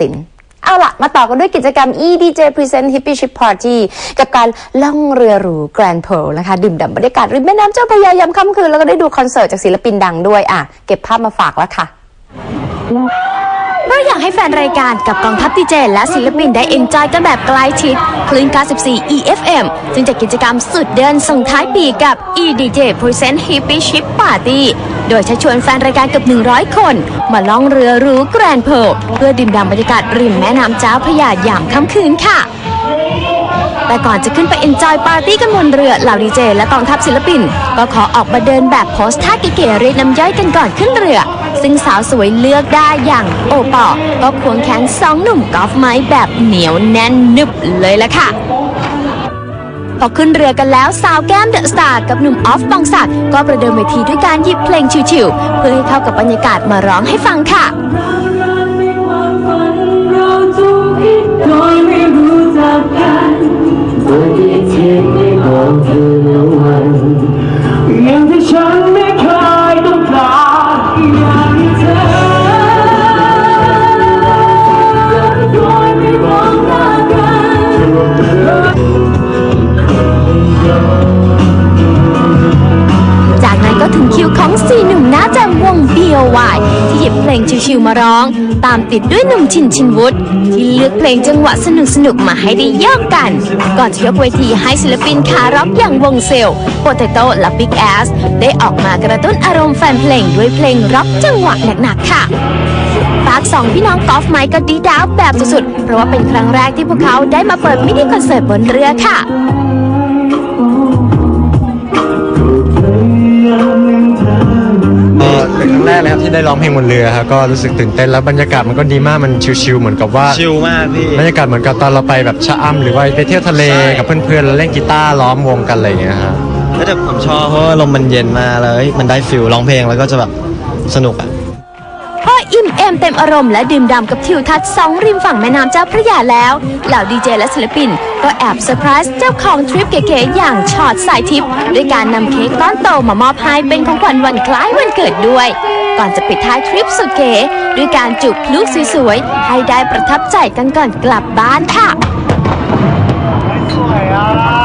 สิน เอาละมาต่อกันด้วยกิจกรรม EDJ Present Hippie Ship Party กับการล่องเรือหรู Grand Pearl นะคะ ดื่มด่ำบรรยากาศริมแม่น้ำเจ้าพระยายามค่ำคืน แล้วก็ได้ดูคอนเสิร์ตจากศิลปินดังด้วยอะเก็บภาพมาฝากแล้วค่ะเราอยากให้แฟนรายการกับกองทัพดีเจและศิลปินได้เอนจอยกันแบบใกล้ชิด คลื่น 94 EFM จึงจัดกิจกรรมสุดเดือนส่งท้ายปีกับ EDJ Present Hippie Ship Party โดยชักชวนแฟนรายการเกือบ 100 คน มาล่องเรือรูแกรนเพลเพื่อดื่มด่ำบรรยากาศริมแม่น้ำเจ้าพระยายามค่ำคืนค่ะ แต่ก่อนจะขึ้นไปเอนจอยปาร์ตี้กันบนเรือเหล่าดีเจและกองทัพศิลปิน ก็ขอออกมาเดินแบบโพสท่าเก๋ๆเรียกน้ำย่อยกันก่อนขึ้นเรือ ซึ่งสาวสวยเลือกได้อย่างโอปอก็ควงแขนสองหนุ่มกอล์ฟไม้แบบเหนียวแน่นนึบเลยละค่ะ พอขึ้นเรือกันแล้วสาวแก้มเดอะสตาร์กับหนุ่มออฟปองศักดิ์ก็ประเดิมเวทีด้วยการหยิบเพลงชิวๆเพื่อให้เข้ากับบรรยากาศมาร้องให้ฟังค่ะเราจูบคิดโดยไม่รู้จักกัน บเพลงชิวๆมาร้อง ตามติดด้วยหนุ่มชินชินวุฒิที่เลือกเพลงจังหวะสนุกๆมาให้ได้ยอกกัน ก่อนจะยกเวทีให้ศิลปินขาร็อกอย่างวงเซลโปเตโต้และ Big Ass ได้ออกมากระตุ้นอารมณ์แฟนเพลงด้วยเพลงร็อกจังหวะหนักๆค่ะฝากสองพี่น้องกอล์ฟไมค์ก็ดีดาวแบบสุดๆ เพราะว่าเป็นครั้งแรกที่พวกเขาได้มาเปิดมินิคอนเสิร์ตบนเรือค่ะ ที่ได้ร้องเพลงบนเรือครับก็รู้สึกตื่นเต้นแล้วบรรยากาศมันก็ดีมากมันชิลๆเหมือนกับว่าชิลมากพี่ บรรยากาศเหมือนกับตอนเราไปแบบชะอำหรือว่าไปเที่ยวทะเลใช่ กับเพื่อนๆแล้วเล่นกีตาร์ล้อมวงกันอะไรอย่างเงี้ยครับ แล้วแต่ผมชอบเพราะว่าลมมันเย็นมากแล้วเฮ้ยมันได้ฟิลร้องเพลงแล้วก็จะแบบสนุกอะพ อิ่มเอมเต็มอารมณ์และดื่มด่ำกับทิวทัศน์สองริมฝั่งแม่น้ำเจ้าพระยาแล้ว เหล่าดีเจและศิลปิน ก็แอบเซอร์ไพรส์เจ้าของทริปเก๋ๆอย่างช็อตสายทิพย์ด้วยการนำเค้กก้อนโตมามอบให้เป็นของขวัญวันคล้ายวันเกิดด้วย ก่อนจะปิดท้ายทริปสุดเก๋ด้วยการจุบลูกสวยๆให้ได้ประทับใจกันก่อนกลับบ้านค่ะสวยอะ